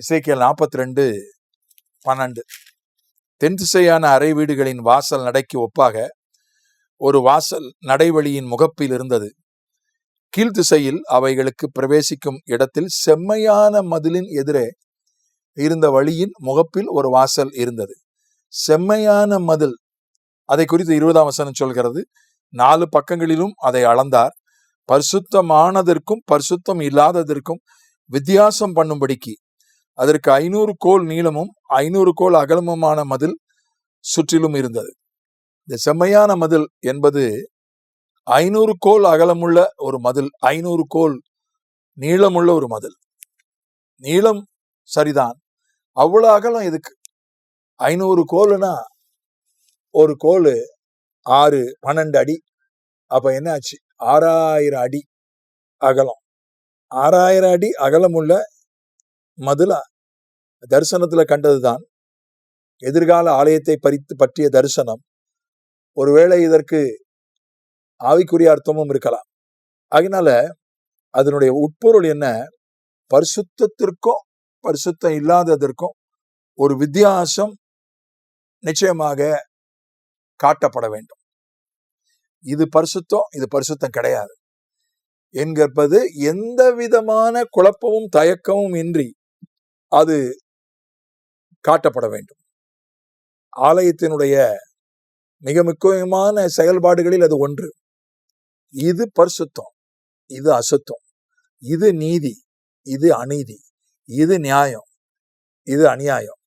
இசைக்கியல் நாற்பத்தி ரெண்டு பன்னெண்டு. தென் திசையான அறை வீடுகளின் வாசல் நடைக்கு ஒப்பாக ஒரு வாசல் நடைவழியின் முகப்பில் இருந்தது. கீழ்த்திசையில் அவைகளுக்கு பிரவேசிக்கும் இடத்தில் செம்மையான மதிலின் எதிரே இருந்த வழியின் முகப்பில் ஒரு வாசல் இருந்தது. செம்மையான மதில். அதை குறித்து இருபதாம் வசனம் சொல்கிறது நாலு பக்கங்களிலும் அதை அளந்தார். பரிசுத்தமானதற்கும் பரிசுத்தம் இல்லாததற்கும் வித்தியாசம் பண்ணும்படிக்கு. அதற்கு ஐநூறு கோல் நீளமும் ஐநூறு கோல் அகலமுமான மதில் சுற்றிலும் இருந்தது. இந்த செம்மையான மதில் என்பது ஐநூறு கோல் அகலமுள்ள ஒரு மதில் ஐநூறு கோல் நீளமுள்ள ஒரு மதில். நீளம் சரிதான். அவ்வளோ அகலம் எதுக்கு? ஐநூறு கோலுனா ஒரு கோல் ஆறு பன்னெண்டு அடி. அப்போ என்ன ஆச்சு? ஆறாயிரம் அடி அகலம். ஆறாயிரம் அடி அகலமுள்ள மதுலா தரிசனத்துல கண்டதுதான். எதிர்கால ஆலயத்தை பறித்து பற்றிய தரிசனம். ஒருவேளை இதற்கு ஆவிக்குரிய அர்த்தமும் இருக்கலாம். அதனால அதனுடைய உட்பொருள் என்ன? பரிசுத்தத்திற்கும் பரிசுத்தம் இல்லாததற்கும் ஒரு வித்தியாசம் நிச்சயமாக காட்டப்பட வேண்டும். இது பரிசுத்தம் இது பரிசுத்தம் கிடையாது. என்கிறப்பது எந்த விதமான குழப்பமும் தயக்கமும் இன்றி அது காட்டப்பட வேண்டும். ஆலயத்தினுடைய மிக முக்கியமான செயல்பாடுகளில் அது ஒன்று. இது பரிசுத்தம் இது அசுத்தம் இது நீதி இது அநீதி இது நியாயம் இது அநியாயம்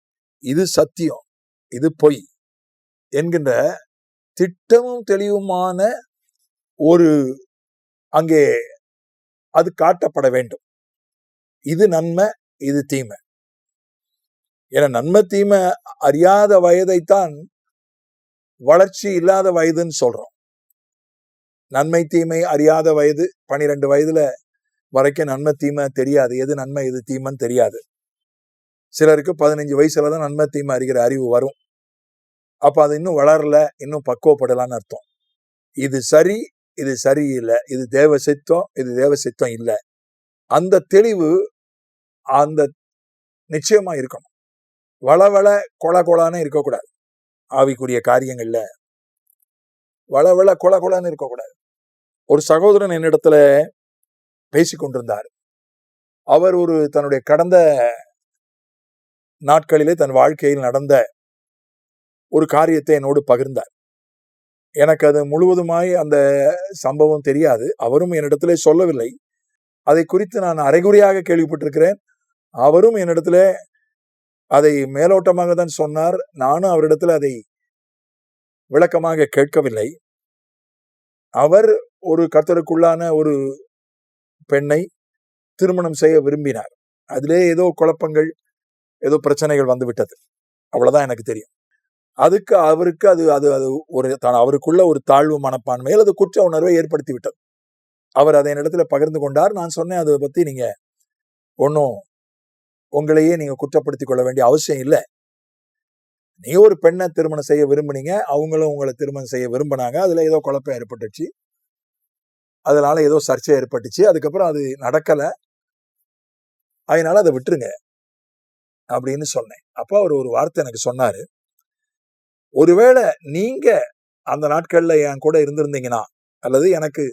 இது சத்தியம் இது பொய் என்கின்ற திட்டமும் தெளிவுமான ஒரு அங்கே அது காட்டப்பட வேண்டும். இது நன்மை இது தீமை. ஏன்னா நன்மை தீமை அறியாத வயதைத்தான் வளர்ச்சி இல்லாத வயதுன்னு சொல்றோம். நன்மை தீமை அறியாத வயது பனிரெண்டு வயதுல வரைக்கும் நன்மை தீமை தெரியாது. எது நன்மை எது தீமைன்னு தெரியாது. சிலருக்கு பதினஞ்சு வயசுல தான் நன்மை தீமை அறிகிற அறிவு வரும். அப்ப அது இன்னும் வளரல இன்னும் பக்குவப்படலான்னு அர்த்தம். இது சரி இது சரியில்லை. இது தேவ சித்தம் இது தேவ சித்தம் இல்லை. அந்த தெளிவு அந்த நிச்சயமா இருக்கணும். வளவள கொல கொலான்னு இருக்கக்கூடாது. ஆவிக்குரிய காரியங்கள்ல வளவள கொல கொலான்னு இருக்கக்கூடாது. ஒரு சகோதரன் என்னிடத்துல பேசி கொண்டிருந்தார். அவர் ஒரு தன்னுடைய கடந்த நாட்களிலே தன் வாழ்க்கையில் நடந்த ஒரு காரியத்தை என்னோடு பகிர்ந்தார். எனக்கு அது முழுவதுமாய் அந்த சம்பவம் தெரியாது. அவரும் என்னிடத்திலே சொல்லவில்லை. அதை குறித்து நான் அரைகுறையாக கேள்விப்பட்டிருக்கிறேன். அவரும் என்னிடத்துல அதை மேலோட்டமாக தான் சொன்னார். நானும் அவரிடத்தில் அதை விளக்கமாக கேட்கவில்லை. அவர் ஒரு கர்த்தருக்குள்ளான ஒரு பெண்ணை திருமணம் செய்ய விரும்பினார். அதிலே ஏதோ குழப்பங்கள் ஏதோ பிரச்சனைகள் வந்துவிட்டது. அவ்வளோதான் எனக்கு தெரியும். அதுக்கு அவருக்கு அது அது அது ஒரு தான் அவருக்குள்ள ஒரு தாழ்வு மனப்பான்மையில் அது குற்ற உணர்வை ஏற்படுத்தி விட்டது அவர் அதை என்னிடத்துல பகிர்ந்து கொண்டார். நான் சொன்னேன் அதை பற்றி நீங்கள் ஒன்றும் உங்களையே நீங்க குற்றப்படுத்திக் கொள்ள வேண்டிய அவசியம் இல்லை. நீ ஒரு பெண்ணை திருமணம் செய்ய விரும்புனீங்க அவங்களும் உங்களை திருமணம் செய்ய விரும்பினாங்க அதுல ஏதோ குழப்பம் ஏற்பட்டுச்சு. அதனால ஏதோ சர்ச்சை ஏற்பட்டுச்சு அதுக்கப்புறம் அது நடக்கல. அதனால அதை விட்டுருங்க அப்படின்னு சொன்னேன். அப்போ அவர் ஒரு வார்த்தை எனக்கு சொன்னாரு. ஒருவேளை நீங்க அந்த நாட்கள்ல என் கூட இருந்திருந்தீங்கன்னா அல்லது எனக்கு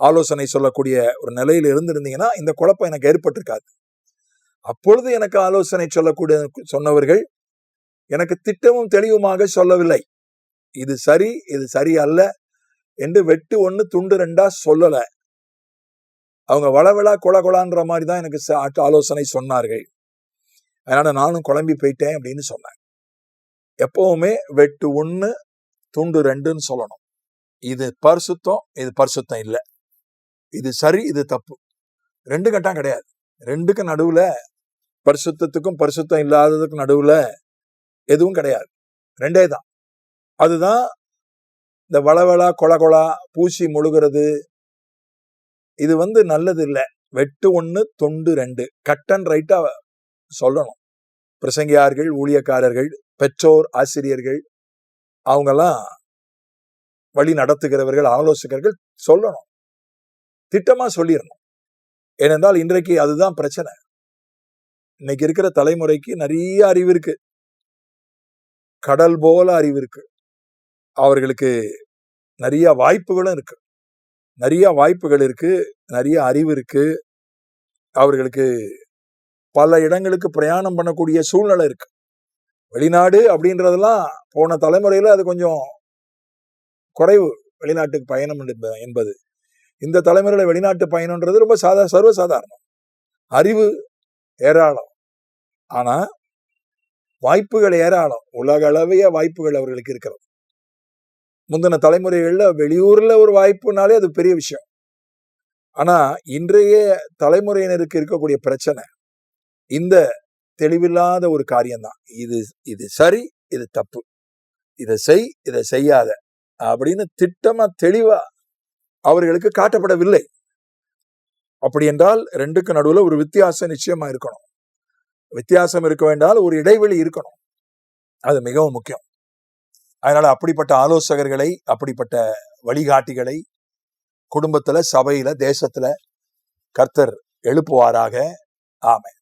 ஆலோசனை சொல்லக்கூடிய ஒரு நிலையில் இருந்திருந்தீங்கன்னா இந்த குழப்பம் எனக்கு ஏற்பட்டிருக்காது. அப்பொழுது எனக்கு ஆலோசனை சொல்லக்கூடிய சொன்னவர்கள் எனக்கு திட்டமும் தெளிவுமாக சொல்லவில்லை. இது சரி இது சரி அல்ல என்று வெட்டு ஒன்று துண்டு ரெண்டா சொல்லலை. அவங்க வளவிழா கொல கொலான்ற மாதிரி தான் எனக்கு ஆலோசனை சொன்னார்கள். அதனால் நானும் குழம்பி போயிட்டேன் அப்படின்னு சொன்னேன். எப்பவுமே வெட்டு ஒன்று துண்டு ரெண்டுன்னு சொல்லணும். இது பரிசுத்தம் இது பரிசுத்தம் இல்லை. இது சரி இது தப்பு. ரெண்டு கட்டம் கிடையாது. ரெண்டுக்கு நடுவில் பரிசுத்தத்துக்கும் பரிசுத்தம் இல்லாததுக்கும் நடுவில் எதுவும் கிடையாது. ரெண்டே தான். அதுதான் இந்த வளவளா கொல பூசி முழுகிறது. இது வந்து நல்லது இல்லை வெட்டு ஒன்று தொண்டு ரெண்டு. கட் அண்ட் ரைட்டாக சொல்லணும். பிரசங்கியார்கள் ஊழியக்காரர்கள் பெற்றோர் ஆசிரியர்கள் அவங்கெல்லாம் வழி நடத்துகிறவர்கள் ஆலோசகர்கள் சொல்லணும். திட்டமாக சொல்லிடணும். ஏனென்றால் இன்றைக்கு அதுதான் பிரச்சனை. இன்னைக்கு இருக்கிற தலைமுறைக்கு நிறைய அறிவு இருக்கு. கடல் போல அறிவு இருக்கு. அவர்களுக்கு நிறைய வாய்ப்புகளும் இருக்கு. நிறைய வாய்ப்புகள் இருக்கு. நிறைய அறிவு இருக்கு. அவர்களுக்கு பல இடங்களுக்கு பிரயாணம் பண்ணக்கூடிய சூழ்நிலை இருக்கு. வெளிநாடு அப்படின்றதெல்லாம் போன தலைமுறையில் அது கொஞ்சம் குறைவு. வெளிநாட்டுக்கு பயணம் என்ப- என்பது. இந்த தலைமுறையில் வெளிநாட்டு பயணம்ன்றது ரொம்ப சாதா சர்வசாதாரணம் அறிவு ஏராளம். ஆனா வாய்ப்புகள் ஏராளம். உலக அளவிய வாய்ப்புகள் அவர்களுக்கு இருக்கிறது. முந்தின தலைமுறைகளில் வெளியூர்ல ஒரு வாய்ப்புனாலே அது பெரிய விஷயம். ஆனா இன்றைய தலைமுறையினருக்கு இருக்கக்கூடிய பிரச்சனை இந்த தெளிவில்லாத ஒரு காரியம்தான். இது இது சரி இது தப்பு. இதை செய் இதை செய்யாத அப்படின்னு திட்டமா தெளிவா அவர்களுக்கு காட்டப்படவில்லை. அப்படி என்றால் ரெண்டுக்கு நடுவில் ஒரு வித்தியாசம் நிச்சயமா இருக்கணும். வித்தியாசம் இருக்க வேண்டால் ஒரு இடைவெளி இருக்கணும். அது மிகவும் முக்கியம். அதனால அப்படிப்பட்ட ஆலோசகர்களை அப்படிப்பட்ட வழிகாட்டிகளை குடும்பத்துல சபையில தேசத்துல கர்த்தர் எழுப்புவாராக. ஆமை